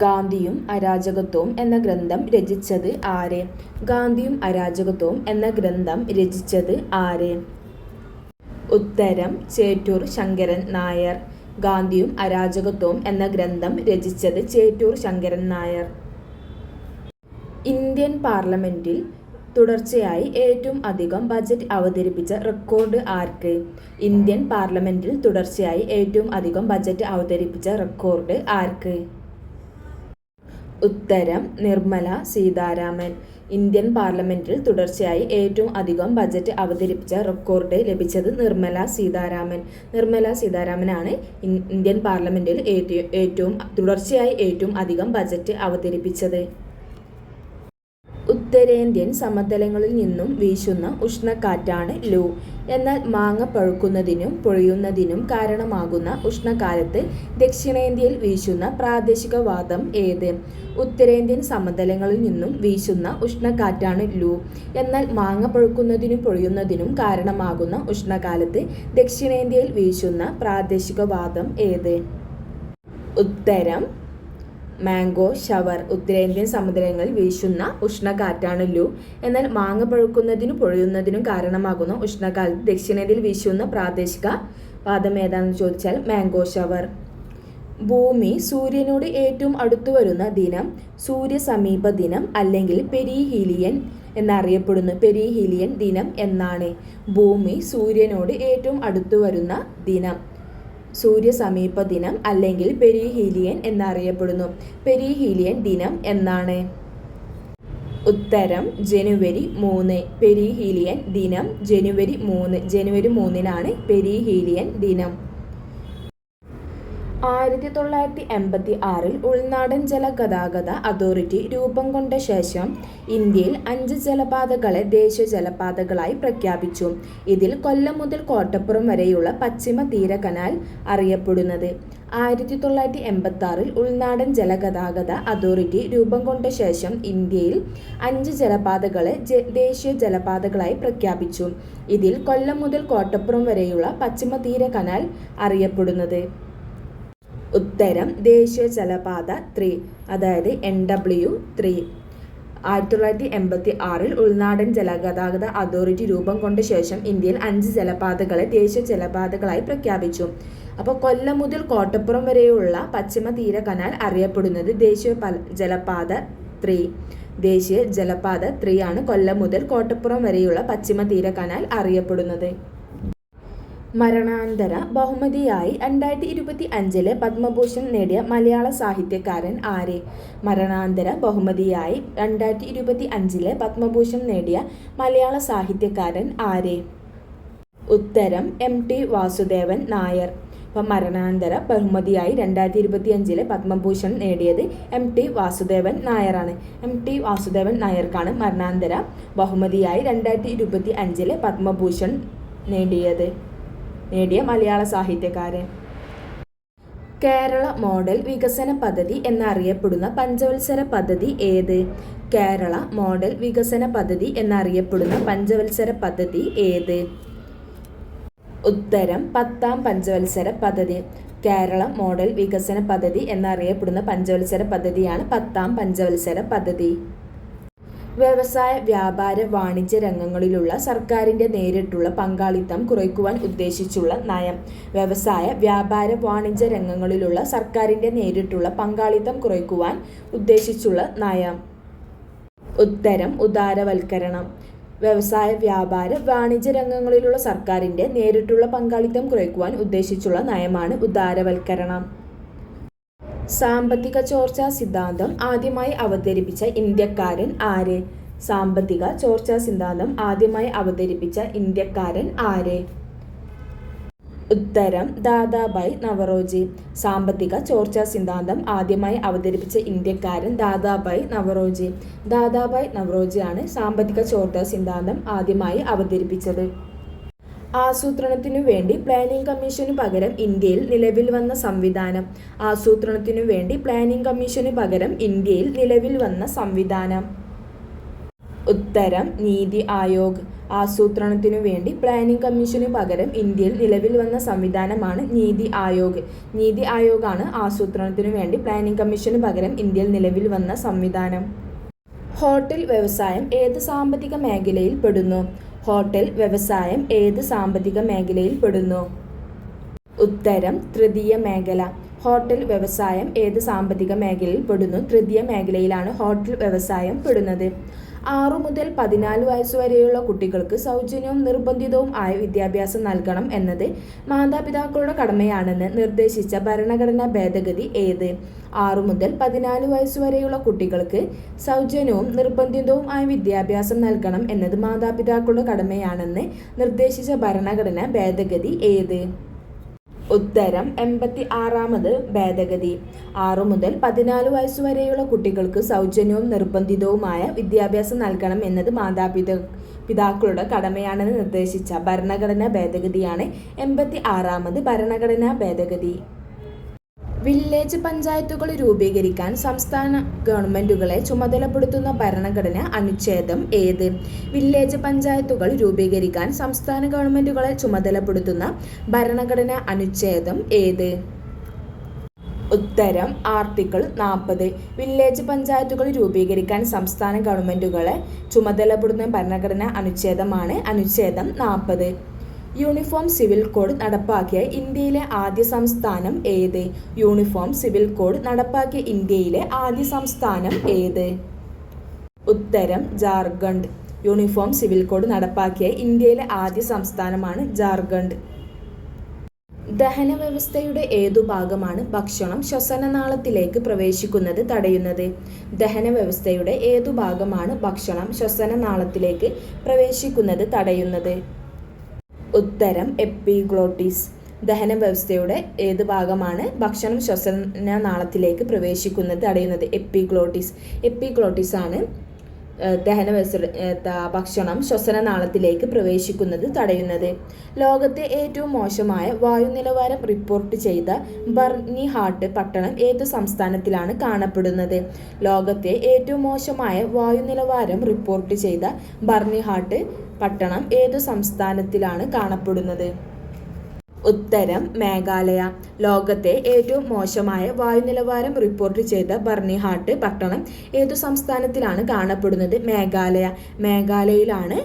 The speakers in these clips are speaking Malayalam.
ഗാന്ധിയും അരാജകത്വവും എന്ന ഗ്രന്ഥം രചിച്ചത് ആര്? ഗാന്ധിയും അരാജകത്വവും എന്ന ഗ്രന്ഥം രചിച്ചത് ആര്? ഉത്തരം ചേറ്റൂർ ശങ്കരൻ നായർ. ഗാന്ധിയും അരാജകത്വവും എന്ന ഗ്രന്ഥം രചിച്ചത് ചേറ്റൂർ ശങ്കരൻ നായർ. ഇന്ത്യൻ പാർലമെന്റിൽ തുടർച്ചയായി ഏറ്റവും അധികം ബജറ്റ് അവതരിപ്പിച്ച റെക്കോർഡ് ആർക്ക്? ഇന്ത്യൻ പാർലമെന്റിൽ തുടർച്ചയായി ഏറ്റവും അധികം ബജറ്റ് അവതരിപ്പിച്ച റെക്കോർഡ് ആർക്ക്? ഉത്തരം നിർമ്മല സീതാരാമൻ. ഇന്ത്യൻ പാർലമെന്റിൽ തുടർച്ചയായി ഏറ്റവും അധികം ബജറ്റ് അവതരിപ്പിച്ച റെക്കോർഡ് ലഭിച്ചത് നിർമ്മല സീതാരാമൻ. നിർമ്മല സീതാരാമനാണ് ഇന്ത്യൻ പാർലമെന്റിൽ ഏറ്റവും തുടർച്ചയായി ഏറ്റവും അധികം ബജറ്റ് അവതരിപ്പിച്ചത്. ഉത്തരേന്ത്യൻ സമതലങ്ങളിൽ നിന്നും വീശുന്ന ഉഷ്ണക്കാറ്റാണ് ലൂ. എന്നാൽ മാങ്ങ പഴുക്കുന്നതിനും പൊഴിയുന്നതിനും കാരണമാകുന്ന ഉഷ്ണകാലത്ത് ദക്ഷിണേന്ത്യയിൽ വീശുന്ന പ്രാദേശിക വാദം ഏത്? ഉത്തരേന്ത്യൻ സമതലങ്ങളിൽ നിന്നും വീശുന്ന ഉഷ്ണക്കാറ്റാണ് ലൂ. എന്നാൽ മാങ്ങ പഴുക്കുന്നതിനും പൊഴിയുന്നതിനും കാരണമാകുന്ന ഉഷ്ണകാലത്ത് ദക്ഷിണേന്ത്യയിൽ വീശുന്ന പ്രാദേശിക വാദം ഏത്? ഉത്തരം മാംഗോ ഷവർ ഉത്തരേന്ത്യൻ സമുദ്രങ്ങളിൽ വീശുന്ന ഉഷ്ണകാറ്റാണ് ലു. എന്നാൽ മാങ്ങ പഴുക്കുന്നതിനും പൊഴിയുന്നതിനും കാരണമാകുന്ന ഉഷ്ണകാലത്ത് ദക്ഷിണേന്ത്യയിൽ വീശുന്ന പ്രാദേശിക വാദം ഏതാണെന്ന് ചോദിച്ചാൽ മാംഗോ ഷവർ. ഭൂമി സൂര്യനോട് ഏറ്റവും അടുത്തു വരുന്ന ദിനം സൂര്യസമീപ ദിനം അല്ലെങ്കിൽ പെരിഹീലിയൻ എന്നറിയപ്പെടുന്നു. പെരിഹീലിയൻ ദിനം എന്നാണ്. ഭൂമി സൂര്യനോട് ഏറ്റവും അടുത്തു വരുന്ന ദിനം. സൂര്യസമീപ ദിനം അല്ലെങ്കിൽ പെരിഹീലിയൻ എന്നറിയപ്പെടുന്നു. പെരിഹീലിയൻ ദിനം എന്നാണ്. ഉത്തരം ജനുവരി മൂന്ന്. പെരിഹീലിയൻ ദിനം ജനുവരി മൂന്ന്. ജനുവരി മൂന്നിനാണ് പെരിഹീലിയൻ ദിനം. ആയിരത്തി തൊള്ളായിരത്തി എൺപത്തി ആറിൽ ഉൾനാടൻ ജല ഗതാഗത അതോറിറ്റി രൂപം കൊണ്ട ശേഷം ഇന്ത്യയിൽ അഞ്ച് ജലപാതകളെ ദേശീയ ജലപാതകളായി പ്രഖ്യാപിച്ചു. ഇതിൽ കൊല്ലം മുതൽ കോട്ടപ്പുറം വരെയുള്ള പശ്ചിമ തീര കനാൽ അറിയപ്പെടുന്നത്. ആയിരത്തി തൊള്ളായിരത്തി എൺപത്തി ആറിൽ ഉൾനാടൻ ജലഗതാഗത അതോറിറ്റി രൂപം കൊണ്ട ശേഷം ഇന്ത്യയിൽ അഞ്ച് ജലപാതകളെ ദേശീയ ജലപാതകളായി പ്രഖ്യാപിച്ചു. ഇതിൽ കൊല്ലം മുതൽ കോട്ടപ്പുറം വരെയുള്ള പശ്ചിമ തീര കനാൽ അറിയപ്പെടുന്നത്. ഉത്തരം ദേശീയ ജലപാത ത്രീ അതായത് എൻ ഡബ്ല്യു ത്രീ ആയിരത്തി തൊള്ളായിരത്തി എൺപത്തി ആറിൽ ഉൾനാടൻ ജലഗതാഗത അതോറിറ്റി രൂപം കൊണ്ട ശേഷം ഇന്ത്യയിൽ അഞ്ച് ജലപാതകളെ ദേശീയ ജലപാതകളായി പ്രഖ്യാപിച്ചു. അപ്പോൾ കൊല്ലം മുതൽ കോട്ടപ്പുറം വരെയുള്ള പശ്ചിമ തീര കനാൽ അറിയപ്പെടുന്നത് ദേശീയ ജലപാത ത്രീ ദേശീയ ജലപാത ത്രീ ആണ് കൊല്ലം മുതൽ കോട്ടപ്പുറം വരെയുള്ള പശ്ചിമ തീര കനാൽ അറിയപ്പെടുന്നത്. മരണാന്തര ബഹുമതിയായി രണ്ടായിരത്തി ഇരുപത്തി അഞ്ചിലെ പത്മഭൂഷൺ നേടിയ മലയാള സാഹിത്യകാരൻ ആര്? മരണാന്തര ബഹുമതിയായി രണ്ടായിരത്തി ഇരുപത്തി അഞ്ചിലെ പത്മഭൂഷൺ നേടിയ മലയാള സാഹിത്യകാരൻ ആര്? ഉത്തരം എം ടി വാസുദേവൻ നായർ. അപ്പം മരണാന്തര ബഹുമതിയായി രണ്ടായിരത്തി ഇരുപത്തി അഞ്ചിലെ പത്മഭൂഷൺ നേടിയത് എം ടി വാസുദേവൻ നായരാണ്. എം ടി വാസുദേവൻ നായർക്കാണ് മരണാന്തര ബഹുമതിയായി രണ്ടായിരത്തി ഇരുപത്തി അഞ്ചിലെ പത്മഭൂഷൺ നേടിയത്. നേടിയ മലയാള സാഹിത്യകാരൻ. കേരള മോഡൽ വികസന പദ്ധതി എന്നറിയപ്പെടുന്ന പഞ്ചവത്സര പദ്ധതി ഏത്? കേരള മോഡൽ വികസന പദ്ധതി എന്നറിയപ്പെടുന്ന പഞ്ചവത്സര പദ്ധതി ഏത്? ഉത്തരം പത്താം പഞ്ചവത്സര പദ്ധതി. കേരള മോഡൽ വികസന പദ്ധതി എന്നറിയപ്പെടുന്ന പഞ്ചവത്സര പദ്ധതിയാണ് പത്താം പഞ്ചവത്സര പദ്ധതി. വ്യവസായ വ്യാപാര വാണിജ്യ രംഗങ്ങളിലുള്ള സർക്കാരിന്റെ നേരിട്ടുള്ള പങ്കാളിത്തം കുറയ്ക്കുവാൻ ഉദ്ദേശിച്ചുള്ള നയം. വ്യവസായ വ്യാപാര വാണിജ്യ രംഗങ്ങളിലുള്ള സർക്കാരിന്റെ നേരിട്ടുള്ള പങ്കാളിത്തം കുറയ്ക്കുവാൻ ഉദ്ദേശിച്ചുള്ള നയം. ഉത്തരം ഉദാരവൽക്കരണം. വ്യവസായ വ്യാപാര വാണിജ്യ രംഗങ്ങളിലുള്ള സർക്കാരിന്റെ നേരിട്ടുള്ള പങ്കാളിത്തം കുറയ്ക്കുവാൻ ഉദ്ദേശിച്ചുള്ള നയമാണ് ഉദാരവൽക്കരണം. സാമ്പത്തിക ചോർച്ചാ സിദ്ധാന്തം ആദ്യമായി അവതരിപ്പിച്ച ഇന്ത്യക്കാരൻ ആര്? സാമ്പത്തിക ചോർച്ചാ സിദ്ധാന്തം ആദ്യമായി അവതരിപ്പിച്ച ഇന്ത്യക്കാരൻ ആര്? ഉത്തരം ദാദാബായ് നവറോജി. സാമ്പത്തിക ചോർച്ചാ സിദ്ധാന്തം ആദ്യമായി അവതരിപ്പിച്ച ഇന്ത്യക്കാരൻ ദാദാബായ് നവറോജി. ദാദാബായ് നവറോജിയാണ് സാമ്പത്തിക ചോർച്ചാ സിദ്ധാന്തം ആദ്യമായി അവതരിപ്പിച്ചത്. ആസൂത്രണത്തിനു വേണ്ടി പ്ലാനിംഗ് കമ്മീഷനു പകരം ഇന്ത്യയിൽ നിലവിൽ വന്ന സംവിധാനം. ആസൂത്രണത്തിനു വേണ്ടി പ്ലാനിംഗ് കമ്മീഷനു പകരം ഇന്ത്യയിൽ നിലവിൽ വന്ന സംവിധാനം. ഉത്തരം നീതി ആയോഗ്. ആസൂത്രണത്തിനു വേണ്ടി പ്ലാനിംഗ് കമ്മീഷനു പകരം ഇന്ത്യയിൽ നിലവിൽ വന്ന സംവിധാനമാണ് നീതി ആയോഗ്. നീതി ആയോഗാണ് ആസൂത്രണത്തിനു വേണ്ടി പ്ലാനിംഗ് കമ്മീഷനു പകരം ഇന്ത്യയിൽ നിലവിൽ വന്ന സംവിധാനം. ഹോട്ടൽ വ്യവസായം ഏത് സാമ്പത്തിക മേഖലയിൽ പെടുന്നു? ഹോട്ടൽ വ്യവസായം ഏത് സാമ്പത്തിക മേഖലയിൽ പെടുന്നു? ഉത്തരം തൃതീയ മേഖല. ഹോട്ടൽ വ്യവസായം ഏത് സാമ്പത്തിക മേഖലയിൽ പെടുന്നു? തൃതീയ മേഖലയിലാണ് ഹോട്ടൽ വ്യവസായം പെടുന്നത്. ആറു മുതൽ പതിനാല് വയസ്സ് വരെയുള്ള കുട്ടികൾക്ക് സൗജന്യവും നിർബന്ധിതവും ആയ വിദ്യാഭ്യാസം നൽകണം എന്നത് മാതാപിതാക്കളുടെ കടമയാണെന്ന് നിർദ്ദേശിച്ച ഭരണഘടനാ ഭേദഗതി ഏത്? ആറു മുതൽ പതിനാല് വയസ്സ് വരെയുള്ള കുട്ടികൾക്ക് സൗജന്യവും നിർബന്ധിതവും ആയ വിദ്യാഭ്യാസം നൽകണം എന്നത് മാതാപിതാക്കളുടെ കടമയാണെന്ന് നിർദ്ദേശിച്ച ഭരണഘടനാ ഭേദഗതി ഏത്? ഉത്തരം എൺപത്തി ആറാമത് ഭേദഗതി. ആറു മുതൽ പതിനാല് വയസ്സുവരെയുള്ള കുട്ടികൾക്ക് സൗജന്യവും നിർബന്ധിതവുമായ വിദ്യാഭ്യാസം നൽകണം എന്നത് മാതാപിതാ പിതാക്കളുടെ കടമയാണെന്ന് നിർദ്ദേശിച്ച ഭരണഘടനാ ഭേദഗതിയാണ് എൺപത്തി ആറാമത് ഭരണഘടനാ ഭേദഗതി. വില്ലേജ് പഞ്ചായത്തുകൾ രൂപീകരിക്കാൻ സംസ്ഥാന ഗവൺമെന്റുകളെ ചുമതലപ്പെടുത്തുന്ന ഭരണഘടന അനുച്ഛേദം ഏത്? വില്ലേജ് പഞ്ചായത്തുകൾ രൂപീകരിക്കാൻ സംസ്ഥാന ഗവൺമെന്റുകളെ ചുമതലപ്പെടുത്തുന്ന ഭരണഘടന അനുച്ഛേദം ഏത്? ഉത്തരം ആർട്ടിക്കിൾ നാൽപ്പത് വില്ലേജ് പഞ്ചായത്തുകൾ രൂപീകരിക്കാൻ സംസ്ഥാന ഗവൺമെന്റുകളെ ചുമതലപ്പെടുന്ന ഭരണഘടന അനുച്ഛേദമാണ് അനുച്ഛേദം നാൽപ്പത് യൂണിഫോം സിവിൽ കോഡ് നടപ്പാക്കിയ ഇന്ത്യയിലെ ആദ്യ സംസ്ഥാനം ഏത്? യൂണിഫോം സിവിൽ കോഡ് നടപ്പാക്കിയ ഇന്ത്യയിലെ ആദ്യ സംസ്ഥാനം ഏത്? ഉത്തരം ജാർഖണ്ഡ്. യൂണിഫോം സിവിൽ കോഡ് നടപ്പാക്കിയ ഇന്ത്യയിലെ ആദ്യ സംസ്ഥാനമാണ് ജാർഖണ്ഡ്. ദഹന വ്യവസ്ഥയുടെ ഏതു ഭാഗമാണ് ഭക്ഷണം ശ്വസനനാളത്തിലേക്ക് പ്രവേശിക്കുന്നത് തടയുന്നത്? ദഹന വ്യവസ്ഥയുടെ ഏതു ഭാഗമാണ് ഭക്ഷണം ശ്വസനനാളത്തിലേക്ക് പ്രവേശിക്കുന്നത് തടയുന്നത്? ഉത്തരം എപ്പിഗ്ലോട്ടിസ്. ദഹന വ്യവസ്ഥയുടെ ഏത് ഭാഗമാണ് ഭക്ഷണം ശ്വസന നാളത്തിലേക്ക് പ്രവേശിക്കുന്നത്? തടയുന്നത് എപ്പിഗ്ലോട്ടിസ്. എപ്പിഗ്ലോട്ടിസ് ആണ് ദഹന ഭക്ഷണം ശ്വസനനാളത്തിലേക്ക് പ്രവേശിക്കുന്നത് തടയുന്നത്. ലോകത്തെ ഏറ്റവും മോശമായ വായു നിലവാരം റിപ്പോർട്ട് ചെയ്ത ബർണി ഹാട്ട് പട്ടണം ഏത് സംസ്ഥാനത്തിലാണ് കാണപ്പെടുന്നത്? ലോകത്തെ ഏറ്റവും മോശമായ വായു നിലവാരം റിപ്പോർട്ട് ചെയ്ത ബർണി ഹാട്ട് പട്ടണം ഏതു സംസ്ഥാനത്തിലാണ് കാണപ്പെടുന്നത്? ഉത്തരം മേഘാലയ. ലോകത്തെ ഏറ്റവും മോശമായ വായു നിലവാരം റിപ്പോർട്ട് ചെയ്ത ബർണിഹാട്ട് പട്ടണം ഏതു സംസ്ഥാനത്തിലാണ് കാണപ്പെടുന്നത്? മേഘാലയ. മേഘാലയയിലാണ്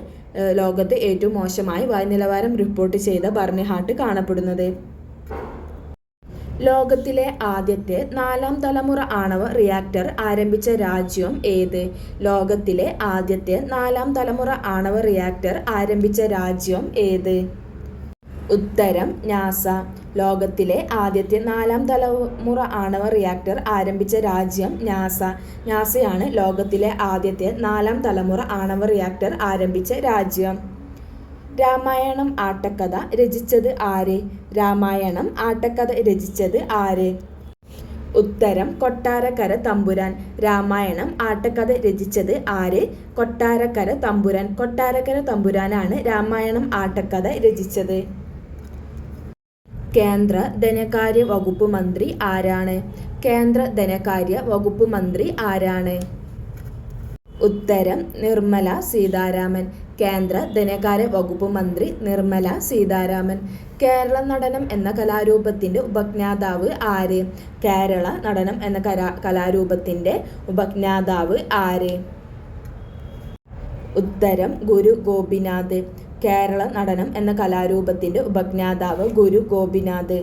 ലോകത്ത് ഏറ്റവും മോശമായ വായുനിലവാരം റിപ്പോർട്ട് ചെയ്ത ബർണിഹാട്ട് കാണപ്പെടുന്നത്. ലോകത്തിലെ ആദ്യത്തെ നാലാം തലമുറ ആണവ റിയാക്ടർ ആരംഭിച്ച രാജ്യം ഏത്? ലോകത്തിലെ ആദ്യത്തെ നാലാം തലമുറ ആണവ റിയാക്ടർ ആരംഭിച്ച രാജ്യം ഏത്? ഉത്തരം നാസ. ലോകത്തിലെ ആദ്യത്തെ നാലാം തലമുറ ആണവ റിയാക്ടർ ആരംഭിച്ച രാജ്യം നാസ. നാസയാണ് ലോകത്തിലെ ആദ്യത്തെ നാലാം തലമുറ ആണവ റിയാക്ടർ ആരംഭിച്ച രാജ്യം. രാമായണം ആട്ടക്കഥ രചിച്ചത് ആര്? രാമായണം ആട്ടക്കഥ രചിച്ചത് ആര്? ഉത്തരം കൊട്ടാരക്കര തമ്പുരാൻ. രാമായണം ആട്ടക്കഥ രചിച്ചത് ആര്? കൊട്ടാരക്കര തമ്പുരാൻ. കൊട്ടാരക്കര തമ്പുരാനാണ് രാമായണം ആട്ടക്കഥ രചിച്ചത്. കേന്ദ്ര ധനകാര്യ വകുപ്പ് മന്ത്രി ആരാണ്? കേന്ദ്ര ധനകാര്യ വകുപ്പ് മന്ത്രി ആരാണ്? ഉത്തരം നിർമ്മല സീതാരാമൻ. കേന്ദ്ര ധനകാര്യ വകുപ്പ് മന്ത്രി നിർമ്മല സീതാരാമൻ. കേരള നടനം എന്ന കലാരൂപത്തിന്റെ ഉപജ്ഞാതാവ് ആര്? കേരള നടനം എന്ന കലാ കലാരൂപത്തിന്റെ ഉപജ്ഞാതാവ് ആര്? ഉത്തരം ഗുരു ഗോപിനാഥ്. കേരള നടനം എന്ന കലാരൂപത്തിന്റെ ഉപജ്ഞാതാവ് ഗുരു ഗോപിനാഥ്.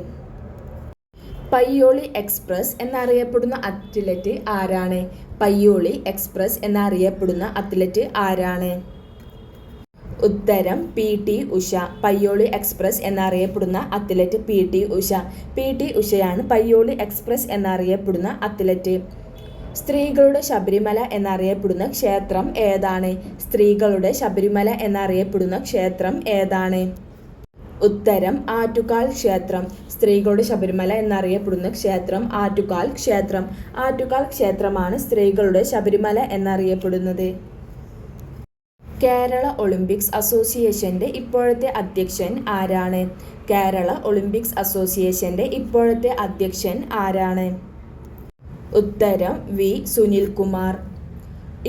പയ്യോളി എക്സ്പ്രസ് എന്നറിയപ്പെടുന്ന അത്ലറ്റ് ആരാണ്? പയ്യോളി എക്സ്പ്രസ് എന്നറിയപ്പെടുന്ന അത്ലറ്റ് ആരാണ്? ഉത്തരം P T Usha. Payyoli Express എന്നറിയപ്പെടുന്ന athlete P T Usha. P T ഉഷയാണ് Payyoli express എന്നറിയപ്പെടുന്ന അത്ലറ്റ്. സ്ത്രീകളുടെ ശബരിമല എന്നറിയപ്പെടുന്ന ക്ഷേത്രം ഏതാണ്? സ്ത്രീകളുടെ ശബരിമല എന്നറിയപ്പെടുന്ന ക്ഷേത്രം ഏതാണ്? ഉത്തരം ആറ്റുകാൽ ക്ഷേത്രം. സ്ത്രീകളുടെ ശബരിമല എന്നറിയപ്പെടുന്ന ക്ഷേത്രം ആറ്റുകാൽ ക്ഷേത്രം. ആറ്റുകാൽ ക്ഷേത്രമാണ് സ്ത്രീകളുടെ ശബരിമല എന്നറിയപ്പെടുന്നത്. കേരള ഒളിമ്പിക്സ് അസോസിയേഷന്റെ ഇപ്പോഴത്തെ അധ്യക്ഷൻ ആരാണ്? കേരള ഒളിമ്പിക്സ് അസോസിയേഷന്റെ ഇപ്പോഴത്തെ അധ്യക്ഷൻ ആരാണ്? ഉത്തരം V. Sunil Sunilkumar.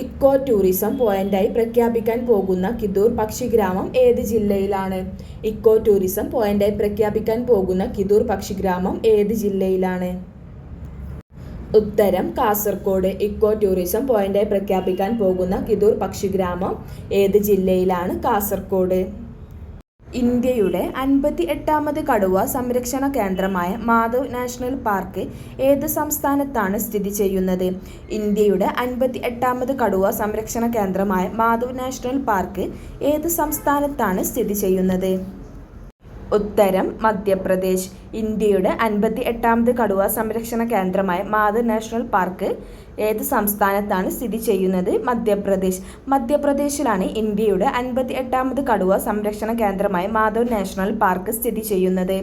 Eco tourism പോയിന്റായി പ്രഖ്യാപിക്കാൻ പോകുന്ന കിദൂർ പക്ഷിഗ്രാമം ഏത് ജില്ലയിലാണ്? ഇക്കോ ടൂറിസം പോയിന്റായി പ്രഖ്യാപിക്കാൻ പോകുന്ന കിദൂർ പക്ഷിഗ്രാമം ഏത് ജില്ലയിലാണ്? ഉത്തരം കാസർഗോഡ് ഇക്കോ ടൂറിസം പോയിന്റായി പ്രഖ്യാപിക്കാൻ പോകുന്ന കിദൂർ പക്ഷിഗ്രാമം ഏത് ജില്ലയിലാണ്? കാസർഗോഡ് ഇന്ത്യയുടെ അൻപത്തി എട്ടാമത് കടുവ സംരക്ഷണ കേന്ദ്രമായ മാധവ് നാഷണൽ പാർക്ക് ഏത് സംസ്ഥാനത്താണ് സ്ഥിതി ചെയ്യുന്നത്? ഇന്ത്യയുടെ അൻപത്തി എട്ടാമത് കടുവ സംരക്ഷണ കേന്ദ്രമായ മാധവ് നാഷണൽ പാർക്ക് ഏത് സംസ്ഥാനത്താണ് സ്ഥിതി ചെയ്യുന്നത്? ഉത്തരം മധ്യപ്രദേശ്. ഇന്ത്യയുടെ അൻപത്തി എട്ടാമത് കടുവ സംരക്ഷണ കേന്ദ്രമായ മാധവ് നാഷണൽ പാർക്ക് ഏത് സംസ്ഥാനത്താണ് സ്ഥിതി ചെയ്യുന്നത്? മധ്യപ്രദേശ്. മധ്യപ്രദേശിലാണ് ഇന്ത്യയുടെ അൻപത്തി എട്ടാമത് കടുവ സംരക്ഷണ കേന്ദ്രമായ മാധവ് നാഷണൽ പാർക്ക് സ്ഥിതി ചെയ്യുന്നത്.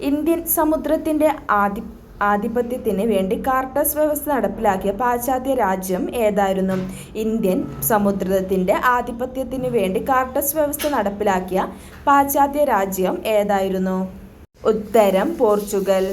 ഇന്ത്യൻ സമുദ്രത്തിന്റെ ആദി ആധിപത്യത്തിന് വേണ്ടി കാർട്ടസ് വ്യവസ്ഥ നടപ്പിലാക്കിയ പാശ്ചാത്യ രാജ്യം ഏതായിരുന്നു? ഇന്ത്യൻ സമുദ്രത്തിന്റെ ആധിപത്യത്തിന് വേണ്ടി കാർട്ടസ് വ്യവസ്ഥ നടപ്പിലാക്കിയ പാശ്ചാത്യ രാജ്യം ഏതായിരുന്നു? ഉത്തരം പോർച്ചുഗൽ.